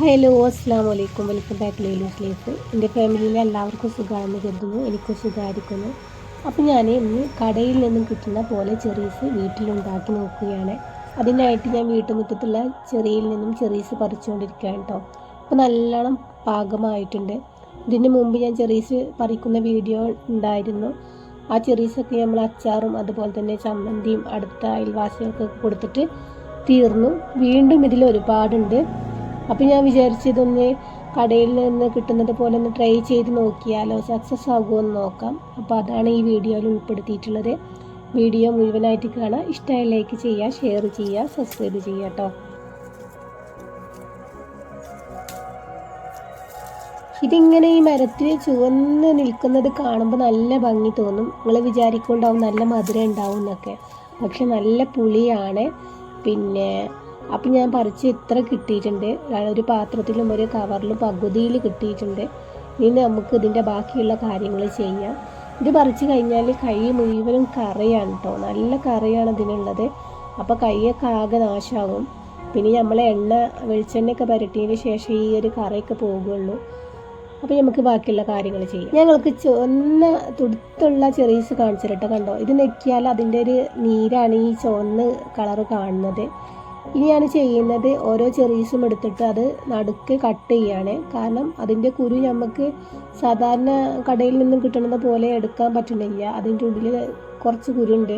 Hello അസ്സാം വലൈക്കും welcome back ലേലീസ് life. എന്റെ ഫാമിലിയിലെ എല്ലാവർക്കും സുഖമാണെന്ന് കരുതുന്നു. എനിക്കും സുഖമായിരിക്കുന്നു. അപ്പോൾ ഞാൻ ഇന്ന് കടയിൽ നിന്നും കിട്ടുന്ന പോലെ ചെറീസ് വീട്ടിലുണ്ടാക്കി നോക്കുകയാണ്. അതിനായിട്ട് ഞാൻ വീട്ടുമുറ്റത്തുള്ള ചെറിയിൽ നിന്നും ചെറീസ് പറിച്ചുകൊണ്ടിരിക്കുകയാണ് കേട്ടോ. അപ്പോൾ നല്ലോണം പാകമായിട്ടുണ്ട്. ഇതിന് മുമ്പ് ഞാൻ ചെറീസ് പറിക്കുന്ന വീഡിയോ ഉണ്ടായിരുന്നു. ആ ചെറീസൊക്കെ നമ്മൾ അച്ചാറും അതുപോലെ തന്നെ ചമ്മന്തിയും അടുത്ത അയൽവാസികൾക്കൊക്കെ കൊടുത്തിട്ട് തീർന്നു. വീണ്ടും ഇതിൽ ഒരുപാടുണ്ട്. അപ്പോൾ ഞാൻ വിചാരിച്ചതൊന്ന് കടയിൽ നിന്ന് കിട്ടുന്നത് പോലെ ഒന്ന് ട്രൈ ചെയ്ത് നോക്കിയാലോ സക്സസ് ആകുമോ എന്ന് നോക്കാം. അപ്പോൾ അതാണ് ഈ വീഡിയോയിൽ ഉൾപ്പെടുത്തിയിട്ടുള്ളത്. വീഡിയോ മുഴുവനായിട്ട് കാണാം ഇഷ്ടമായ ലൈക്ക് ചെയ്യുക ഷെയർ ചെയ്യുക സബ്സ്ക്രൈബ് ചെയ്യുക കേട്ടോ. ഇതിങ്ങനെ ഈ മരത്തിൽ ചുവന്ന് നിൽക്കുന്നത് കാണുമ്പോൾ നല്ല ഭംഗി തോന്നും. നിങ്ങൾ വിചാരിക്കുന്നുണ്ടാവും നല്ല മധുരം ഉണ്ടാവും എന്നൊക്കെ. പക്ഷെ നല്ല പുളിയാണ്. പിന്നെ അപ്പം ഞാൻ പറിച്ച് ഇത്ര കിട്ടിയിട്ടുണ്ട്. ഒരു പാത്രത്തിലും ഒരു കവറിലും പകുതിയിൽ കിട്ടിയിട്ടുണ്ട്. ഇനി നമുക്ക് ഇതിന്റെ ബാക്കിയുള്ള കാര്യങ്ങൾ ചെയ്യാം. ഇത് പറിച്ച് കഴിഞ്ഞാൽ കൈ മുഴുവനും കറിയാണ് കേട്ടോ നല്ല കറിയാണ് ഇതിനുള്ളത്. അപ്പോൾ കൈയൊക്കെ ആകെ നാശമാകും പിന്നെ നമ്മൾ എണ്ണ വെളിച്ചെണ്ണയൊക്കെ പുരട്ടിയതിന് ശേഷം ഈ ഒരു കറയൊക്കെ പോകുള്ളൂ. അപ്പോൾ നമുക്ക് ബാക്കിയുള്ള കാര്യങ്ങൾ ചെയ്യാം. ഞങ്ങൾക്ക് ചുവന്ന തുടുത്തുള്ള ചെറീസ് കാണിച്ചിട്ടോ കണ്ടോ? ഇത് നെക്കിയാൽ അതിന്റെ ഒരു നീരാണ് ഈ ചുവന്ന് കളറ് കാണുന്നത്. ഇനി ഞാൻ ചെയ്യുന്നത്. ഓരോ ചെറീസും എടുത്തിട്ട് അത് നടുക്ക് കട്ട് ചെയ്യാണ്. കാരണം അതിന്റെ കുരു നമുക്ക് സാധാരണ കടയിൽ നിന്നും കിട്ടുന്നത് പോലെ എടുക്കാൻ പറ്റുന്നില്ല. അതിന്റെ ഉള്ളിൽ കുറച്ച് കുരുണ്ട്.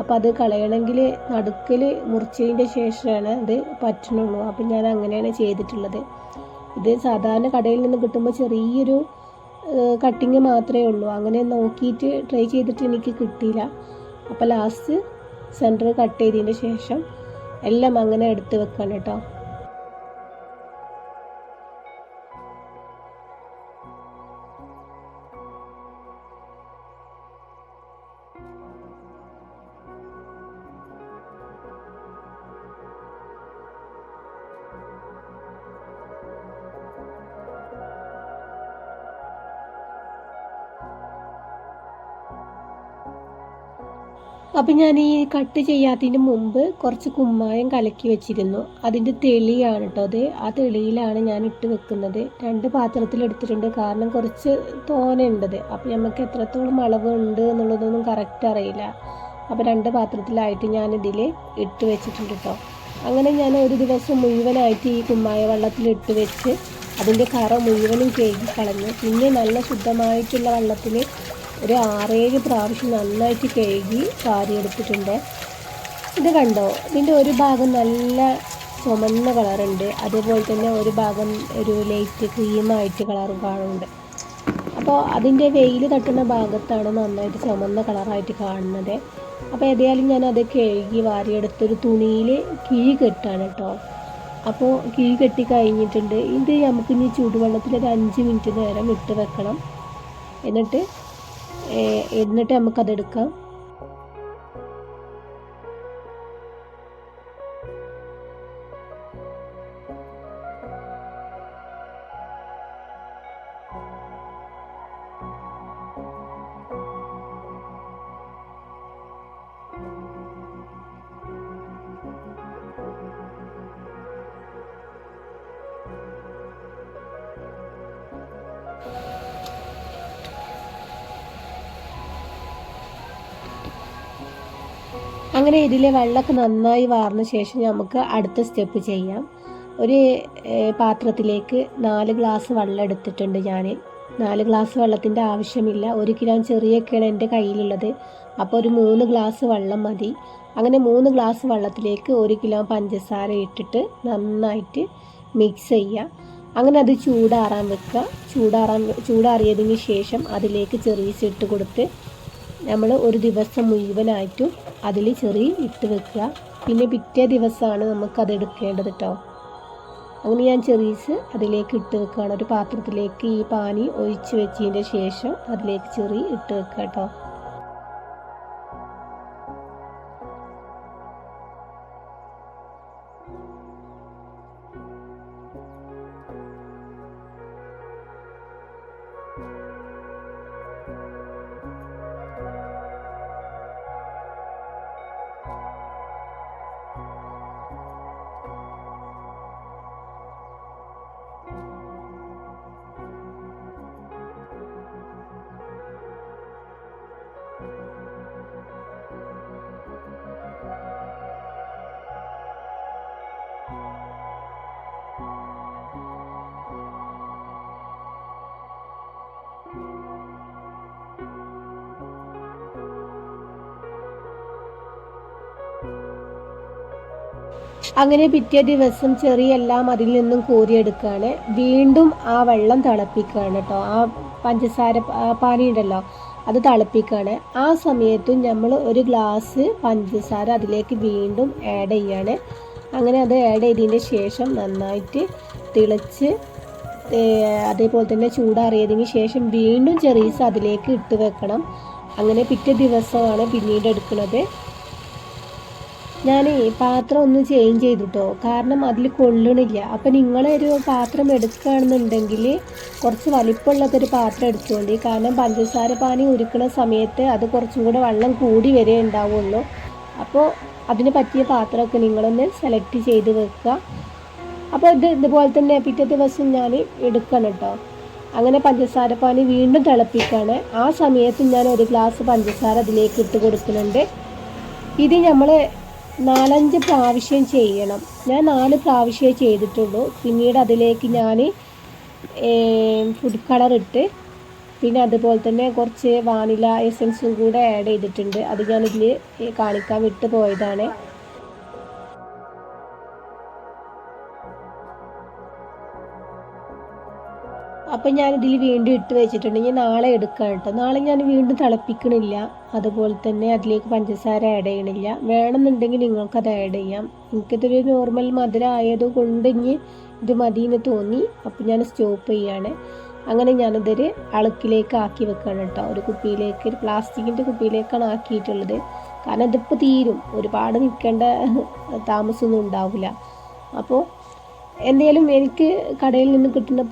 അപ്പോൾ അത് കളയണമെങ്കിൽ നടുക്കിൽ മുറിച്ചതിന്റെ ശേഷമാണ് അത് പറ്റണുള്ളൂ. അപ്പം ഞാൻ അങ്ങനെയാണ് ചെയ്തിട്ടുള്ളത്. ഇത് സാധാരണ കടയിൽ നിന്ന് കിട്ടുമ്പോൾ ചെറിയൊരു കട്ടിങ് മാത്രമേ ഉള്ളൂ. അങ്ങനെ നോക്കിയിട്ട് ട്രൈ ചെയ്തിട്ട് എനിക്ക് കിട്ടിയില്ല. അപ്പോൾ ലാസ്റ്റ് സെന്റർ കട്ട് ചെയ്തതിന്റെ ശേഷം എല്ലാം അങ്ങനെ എടുത്ത് വെക്കണം കേട്ടോ. അപ്പം ഞാൻ ഈ കട്ട് ചെയ്യാത്തതിന് മുമ്പ് കുറച്ച് കുമ്മായം കലക്കി വെച്ചിരുന്നു. അതിന്റെ തെളിയാണ് കേട്ടോ അത്. ആ തെളിയിലാണ് ഞാൻ ഇട്ട് വെക്കുന്നത്. രണ്ട് പാത്രത്തിൽ എടുത്തിട്ടുണ്ട്. കാരണം കുറച്ച് തോനുണ്ടത് അപ്പം നമുക്ക് എത്രത്തോളം അളവ് ഉണ്ട് എന്നുള്ളതൊന്നും കറക്റ്റ് അറിയില്ല. അപ്പോൾ രണ്ട് പാത്രത്തിലായിട്ട് ഞാൻ ഇതിൽ ഇട്ട് വെച്ചിട്ടുണ്ട് കേട്ടോ അങ്ങനെ ഞാൻ ഒരു ദിവസം മുഴുവനായിട്ട് ഈ കുമ്മായ വെള്ളത്തിൽ ഇട്ട് വെച്ച് അതിന്റെ കറ മുഴുവനും കേകി കളഞ്ഞു. പിന്നെ നല്ല ശുദ്ധമായിട്ടുള്ള വെള്ളത്തിൽ ഒരു ആറേഴ് പ്രാവശ്യം നന്നായിട്ട് കഴുകി എടുത്തിട്ടുണ്ട്. ഇത് കണ്ടോ? ഇതിന്റെ ഒരു ഭാഗം നല്ല ചുമന്ന കളറുണ്ട്. അതേപോലെ തന്നെ ഒരു ഭാഗം ഒരു ലൈറ്റ് ക്രീമായിട്ട് കളറും കാണുന്നുണ്ട്. അപ്പോൾ അതിന്റെ വെയിൽ തട്ടുന്ന ഭാഗത്താണ് നന്നായിട്ട് ചുമന്ന കളറായിട്ട് കാണുന്നത്. അപ്പോൾ ഏതായാലും ഞാൻ അത് കഴുകി വാരിയെടുത്തൊരു തുണിയിൽ കിഴി കെട്ടാണ് കേട്ടോ. അപ്പോൾ കിഴി കെട്ടി കഴിഞ്ഞിട്ടുണ്ട്. ഇത് നമുക്കിനി ചൂടുവെള്ളത്തിൽ ഒരു അഞ്ച് മിനിറ്റ് നേരം ഇട്ട് വെക്കണം. എന്നിട്ട് എന്നിട്ട് നമുക്കതെടുക്കാം. അങ്ങനെ ഇതിലെ വെള്ളമൊക്കെ നന്നായി വാർന്ന ശേഷം നമുക്ക് അടുത്ത സ്റ്റെപ്പ് ചെയ്യാം. ഒരു പാത്രത്തിലേക്ക് നാല് ഗ്ലാസ് വെള്ളം എടുത്തിട്ടുണ്ട് ഞാൻ നാല് ഗ്ലാസ് വെള്ളത്തിന്റെ ആവശ്യമില്ല. ഒരു കിലോ ചെറിയൊക്കെയാണ് എന്റെ കയ്യിലുള്ളത്. അപ്പോൾ ഒരു മൂന്ന് ഗ്ലാസ് വെള്ളം മതി. അങ്ങനെ മൂന്ന് ഗ്ലാസ് വെള്ളത്തിലേക്ക് ഒരു കിലോ പഞ്ചസാര ഇട്ടിട്ട് നന്നായിട്ട് മിക്സ് ചെയ്യുക. അങ്ങനെ അത് ചൂടാറാൻ വെക്കുക. ചൂടാറാൻ ചൂടാറിയതിന് ശേഷം അതിലേക്ക് ചെറിയ ഇട്ട് കൊടുത്ത് നമ്മൾ ഒരു ദിവസം മുഴുവനായിട്ടും അതിൽ ചെറിയ ഇട്ട് വെക്കുക. പിന്നെ പിറ്റേ ദിവസമാണ് നമുക്കത് എടുക്കേണ്ടത് കേട്ടോ അങ്ങനെ ഞാൻ ചെറീസ് അതിലേക്ക് ഇട്ട് വെക്കുകയാണ്. ഒരു പാത്രത്തിലേക്ക് ഈ പാനി ഒഴിച്ച് വെച്ചതിന്റെ ശേഷം അതിലേക്ക് ചെറിയ ഇട്ട് വെക്കുക കേട്ടോ അങ്ങനെ പിറ്റേ ദിവസം ചെറിയെല്ലാം അതിൽ നിന്നും കോരിയെടുക്കുകയാണ് വീണ്ടും ആ വെള്ളം തിളപ്പിക്കുകയാണ് കേട്ടോ ആ പഞ്ചസാര പാനി ഉണ്ടല്ലോ അത് തിളപ്പിക്കുകയാണ് ആ സമയത്തും നമ്മൾ ഒരു ഗ്ലാസ് പഞ്ചസാര അതിലേക്ക് വീണ്ടും ആഡ് ചെയ്യാണ്. അങ്ങനെ അത് ആഡ് ചെയ്തതിന്റെ ശേഷം നന്നായിട്ട് തിളച്ച് അതേപോലെ തന്നെ ചൂടാറിയതിന് ശേഷം വീണ്ടും ചെറീസ് അതിലേക്ക് ഇട്ട് വെക്കണം. അങ്ങനെ പിറ്റേ ദിവസമാണ് പിന്നീട് എടുക്കുന്നത്. ഞാൻ പാത്രം ഒന്ന് ചേഞ്ച് ചെയ്തിട്ടോ. കാരണം അതിൽ കൊള്ളണില്ല. അപ്പം നിങ്ങളൊരു പാത്രം എടുക്കുകയാണെന്നുണ്ടെങ്കിൽ കുറച്ച് വലിപ്പമുള്ളതൊരു പാത്രം എടുത്തോണ്ടി. കാരണം പഞ്ചസാര പാനി ഉരുക്കുന്ന സമയത്ത് അത് കുറച്ചും കൂടെ വെള്ളം കൂടി വരെ ഉണ്ടാവുള്ളൂ. അപ്പോൾ അതിന് പറ്റിയ പാത്രമൊക്കെ നിങ്ങളൊന്ന് സെലക്ട് ചെയ്ത് വെക്കുക. അപ്പോൾ ഇത് ഇതുപോലെ തന്നെ പിറ്റേ ദിവസം ഞാൻ എടുക്കണം കേട്ടോ അങ്ങനെ പഞ്ചസാര പാനി വീണ്ടും തിളപ്പിക്കുകയാണ്. ആ സമയത്ത് ഞാൻ ഒരു ഗ്ലാസ് പഞ്ചസാര അതിലേക്ക് ഇട്ട് കൊടുക്കുന്നുണ്ട്. ഇത് നമ്മൾ നാലഞ്ച് പ്രാവശ്യം ചെയ്യണം. ഞാൻ നാല് പ്രാവശ്യമേ ചെയ്തിട്ടുള്ളൂ. പിന്നീട് അതിലേക്ക് ഞാൻ ഫുഡ് കളർ ഇട്ട് പിന്നെ അതുപോലെ തന്നെ കുറച്ച് വാനില എസൻസും കൂടെ ആഡ് ചെയ്തിട്ടുണ്ട്. അത് ഞാനിതിൽ കാണിക്കാൻ വിട്ടു പോയതാണ് അപ്പം ഞാനിതിൽ വീണ്ടും ഇട്ട് വെച്ചിട്ടുണ്ട്. ഇനി നാളെ എടുക്കാം കേട്ടോ. നാളെ ഞാൻ വീണ്ടും തിളപ്പിക്കണില്ല. അതുപോലെ തന്നെ അതിലേക്ക് പഞ്ചസാര ആഡ് ചെയ്യണില്ല. വേണമെന്നുണ്ടെങ്കിൽ നിങ്ങൾക്കത് ആഡ് ചെയ്യാം. എനിക്കിതൊരു നോർമൽ മധുരം ആയത് കൊണ്ട് ഇനി ഇത് മതിയെന്ന് തോന്നി. അപ്പം ഞാൻ സ്റ്റോപ്പ് ചെയ്യാണ്. അങ്ങനെ ഞാനിതൊരു അളുക്കിലേക്ക് ആക്കി വെക്കണം കേട്ടോ. ഒരു കുപ്പിയിലേക്ക് ഒരു പ്ലാസ്റ്റിക്കിന്റെ കുപ്പിയിലേക്കാണ് ആക്കിയിട്ടുള്ളത്. കാരണം ഇതിപ്പോൾ തീരും. ഒരുപാട് നിൽക്കേണ്ട താമസമൊന്നും ഉണ്ടാവില്ല. അപ്പോൾ എന്തായാലും എനിക്ക് കടയിൽ നിന്ന് കിട്ടുന്ന